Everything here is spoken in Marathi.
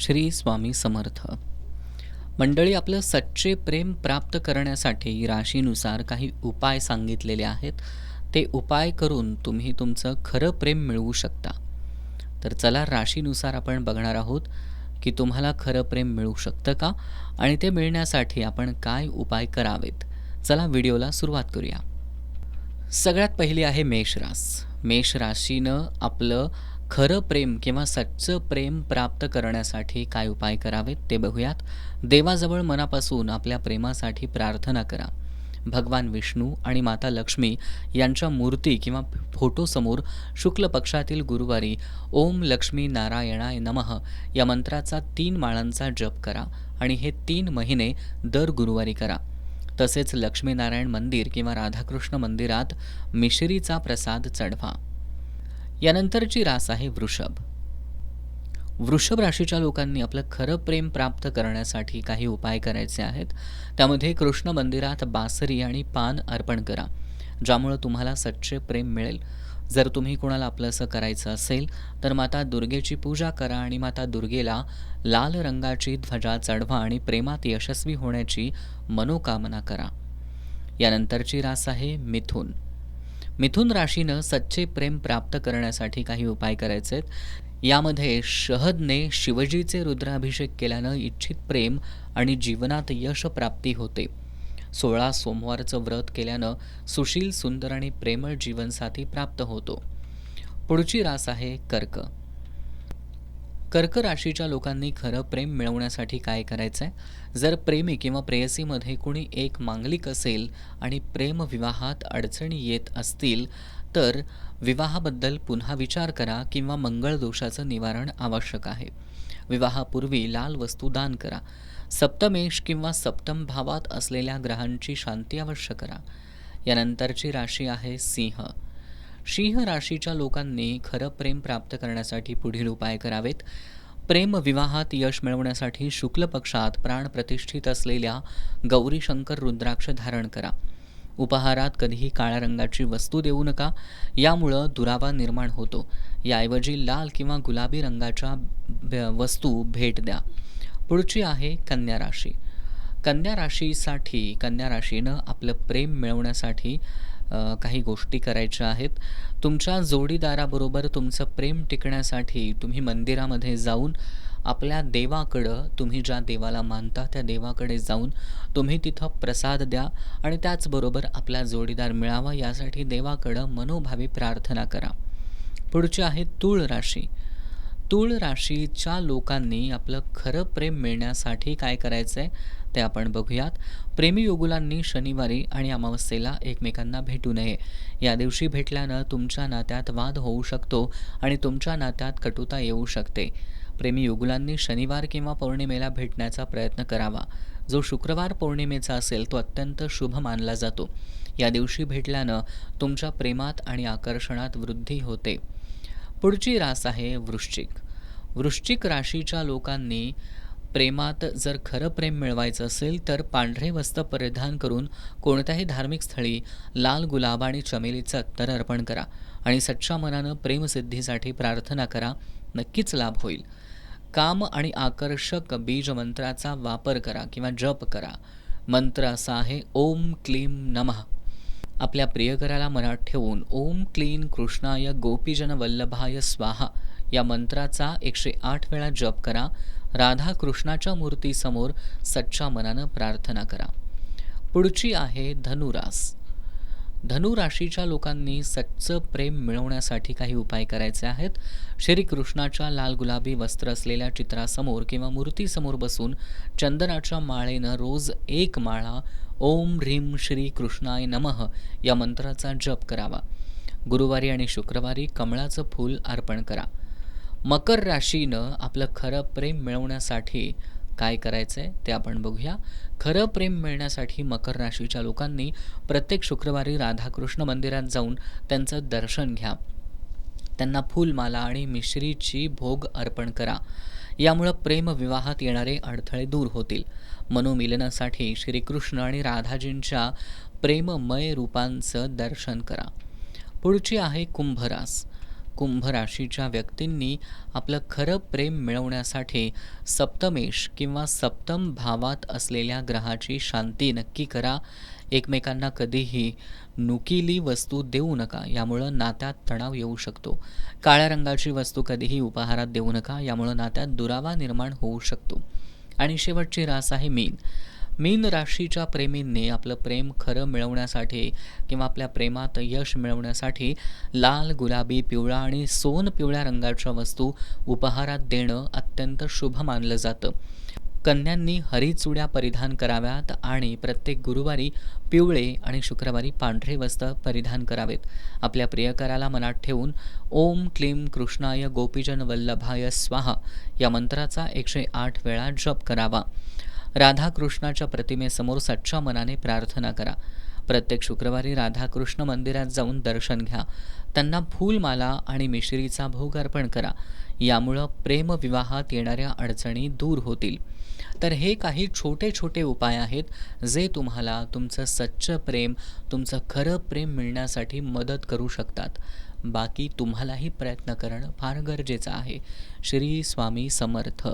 श्री स्वामी समर्थ. मंडळी आपलं सच्चे प्रेम प्राप्त करण्यासाठी राशीनुसार काही उपाय सांगितलेले आहेत. ते उपाय करून तुम्ही तुमचं खरं प्रेम मिळवू शकता. तर चला राशीनुसार आपण बघणार आहोत की तुम्हाला खरं प्रेम मिळू शकतं का आणि ते मिळण्यासाठी आपण काय उपाय करावेत. चला व्हिडिओला सुरुवात करूया. सगळ्यात पहिली आहे मेष रास. मेष राशीनं आपलं खरं प्रेम किंवा सच्चं प्रेम प्राप्त करण्यासाठी काय उपाय करावेत ते बघूयात. देवाजवळ मनापासून आपल्या प्रेमासाठी प्रार्थना करा. भगवान विष्णू आणि माता लक्ष्मी यांच्या मूर्ती किंवा फोटोसमोर शुक्ल पक्षातील गुरुवारी ओम लक्ष्मी नारायणाय नमः या मंत्राचा तीन माळांचा जप करा आणि हे तीन महिने दर गुरुवारी करा. तसेच लक्ष्मीनारायण मंदिर किंवा राधाकृष्ण मंदिरात मिश्रीचा प्रसाद चढवा. यानंतरची रास आहे वृषभ. वृषभ राशीच्या लोकांनी आपलं खरं प्रेम प्राप्त करण्यासाठी काही उपाय करायचे आहेत. त्यामध्ये कृष्ण मंदिरात बासरी आणि पान अर्पण करा ज्यामुळं तुम्हाला सच्चे प्रेम मिळेल. जर तुम्ही कोणाला आपलंसं करायचं असेल तर माता दुर्गेची पूजा करा आणि माता दुर्गेला लाल रंगाची ध्वजा चढवा आणि प्रेमात यशस्वी होण्याची मनोकामना करा. यानंतरची रास आहे मिथुन. मिथुन राशीनं सच्चे प्रेम प्राप्त करण्यासाठी काही उपाय करायचे आहेत. यामध्ये शहदने शिवजीचे रुद्राभिषेक केल्यानं इच्छित प्रेम आणि जीवनात यश प्राप्ती होते. सोळा सोमवारचं व्रत केल्यानं सुशील सुंदर आणि प्रेमळ जीवनसाथी प्राप्त होतो. पुढची रास आहे कर्क. कर्क राशीच्या लोकांनी खरं प्रेम मिळवण्यासाठी काय करायचं आहे जर प्रेमी किंवा प्रेयसीमध्ये कुणी एक मांगलिक असेल आणि प्रेम विवाहात अडचणी येत असतील तर विवाहाबद्दल पुन्हा विचार करा किंवा मंगळ दोषाचं निवारण आवश्यक आहे. विवाहापूर्वी लाल वस्तू दान करा. सप्तमेश किंवा सप्तम भावात असलेल्या ग्रहांची शांती अवश्य करा. यानंतरची राशी आहे सिंह. सिंह राशीच्या लोकांनी खरं प्रेम प्राप्त करण्यासाठी पुढील उपाय करावेत. प्रेम विवाहात यश मिळवण्यासाठी शुक्ल पक्षात प्राण प्रतिष्ठित असलेल्या गौरी शंकर रुद्राक्ष धारण करा. उपहारात कधीही काळ्या रंगाची वस्तू देऊ नका. यामुळं दुरावा निर्माण होतो. याऐवजी लाल किंवा गुलाबी रंगाच्या वस्तू भेट द्या. पुढची आहे कन्या राशी. कन्या राशीसाठी कन्या राशीनं आपलं प्रेम मिळवण्यासाठी काही गोष्टी करायच्या आहेत. तुमच्या जोडीदाराबरोबर तुमचं प्रेम टिकण्यासाठी तुम्ही मंदिरामध्ये जाऊन आपल्या देवाकडं तुम्ही ज्या देवाला मानता त्या देवाकडे जाऊन तुम्ही तिथं प्रसाद द्या आणि त्याचबरोबर आपला जोडीदार मिळावा यासाठी देवाकडं मनोभावी प्रार्थना करा. पुढची आहे तूळ राशी तूळ राशीच्या लोकांनी आपलं खरं प्रेम मिळण्यासाठी काय करायचं आहे ते आपण बघूयात. प्रेमी युगुलांनी शनिवारी आणि अमावस्येला एकमेकांना भेटू नये. या दिवशी भेटल्यानं तुमच्या नात्यात वाद होऊ शकतो आणि तुमच्या नात्यात कटुता येऊ शकते. प्रेमी युगुलांनी शनिवार किंवा पौर्णिमेला भेटण्याचा प्रयत्न करावा. जो शुक्रवार पौर्णिमेचा असेल तो अत्यंत शुभ मानला जातो. या दिवशी भेटल्यानं तुमच्या प्रेमात आणि आकर्षणात वृद्धी होते. पुढची रास आहे वृश्चिक. वृश्चिक राशीच्या लोकांनी प्रेमात जर खरं प्रेम मिळवायचं असेल तर पांढरे वस्त्र परिधान करून कोणत्याही धार्मिक स्थळी लाल गुलाब आणि चमेलीचं अत्तर अर्पण करा आणि सच्च्या मनानं प्रेमसिद्धीसाठी प्रार्थना करा नक्कीच लाभ होईल. काम आणि आकर्षक बीज मंत्राचा वापर करा किंवा जप करा. मंत्र असा आहे ओम क्लीम नमः. आपल्या प्रियकराला मनात ठेवून ओम क्लीन कृष्णाय गोपीजन वल्लभाय स्वाहा या मंत्राचा एकशे आठ वेळा जप करा. राधा कृष्णाच्या मूर्तीसमोर सच्च्या मनानं प्रार्थना करा. पुढची आहे धनुरास. धनुराशीच्या लोकांनी सच्चं प्रेम मिळवण्यासाठी काही उपाय करायचे आहेत. श्रीकृष्णाच्या लाल गुलाबी वस्त्र असलेल्या चित्रासमोर किंवा मूर्तीसमोर बसून चंदनाच्या माळेनं रोज एक माळा ओम ह्रीम श्री कृष्णाय नमः या मंत्राचा जप करावा. गुरुवारी आणि शुक्रवारी कमळाचं फूल अर्पण करा. मकर राशीनं आपलं खरं प्रेम मिळवण्यासाठी काय करायचं आहे ते आपण बघूया. खरं प्रेम मिळण्यासाठी मकर राशीच्या लोकांनी प्रत्येक शुक्रवारी राधाकृष्ण मंदिरात जाऊन त्यांचं दर्शन घ्या. त्यांना फूलमाला आणि मिश्रीची भोग अर्पण करा. यामुळं प्रेम विवाहात येणारे अडथळे दूर होतील. मनोमिलनासाठी श्रीकृष्ण आणि राधाजींच्या प्रेममय रूपांचं दर्शन करा. पुढची आहे कुंभरास. कुंभ राशीच्या व्यक्तींनी आपलं खरं प्रेम मिळवण्यासाठी सप्तमेश किंवा सप्तम भावात असलेल्या ग्रहाची शांती नक्की करा. एकमेकांना कधीही नुकिली वस्तू देऊ नका यामुळं नात्यात तणाव येऊ शकतो. काळ्या रंगाची वस्तू कधीही उपहारात देऊ नका यामुळं नात्यात दुरावा निर्माण होऊ शकतो. आणि शेवटची रास आहे मीन. मीन राशीच्या प्रेमींनी आपलं प्रेम खरं मिळवण्यासाठी किंवा आपल्या प्रेमात यश मिळवण्यासाठी लाल गुलाबी पिवळा आणि सोन पिवळ्या रंगाच्या वस्तू उपहारात देणं अत्यंत शुभ मानलं जातं. कन्यांनी हरिचुड्या परिधान कराव्यात आणि प्रत्येक गुरुवारी पिवळे आणि शुक्रवारी पांढरे वस्त्र परिधान करावेत. आपल्या प्रियकराला मनात ठेवून ओम क्लीम कृष्णाय गोपीजन वल्लभाय स्वाहा या मंत्राचा एकशे आठ वेळा जप करावा. राधाकृष्णाच्या प्रतिमेसमोर सच्च्या मनाने प्रार्थना करा. प्रत्येक शुक्रवारी राधाकृष्ण मंदिरात जाऊन दर्शन घ्या. त्यांना फूलमाला आणि मिश्रीचा भोग अर्पण करा. यामुळं प्रेमविवाहात येणाऱ्या अडचणी दूर होतील. तर हे काही छोटे छोटे उपाय आहेत जे तुम्हाला तुमचं सच्चं प्रेम तुमचं खरं प्रेम मिळण्यासाठी मदत करू शकतात. बाकी तुम्हालाही प्रयत्न करणं फार गरजेचं आहे. श्री स्वामी समर्थ.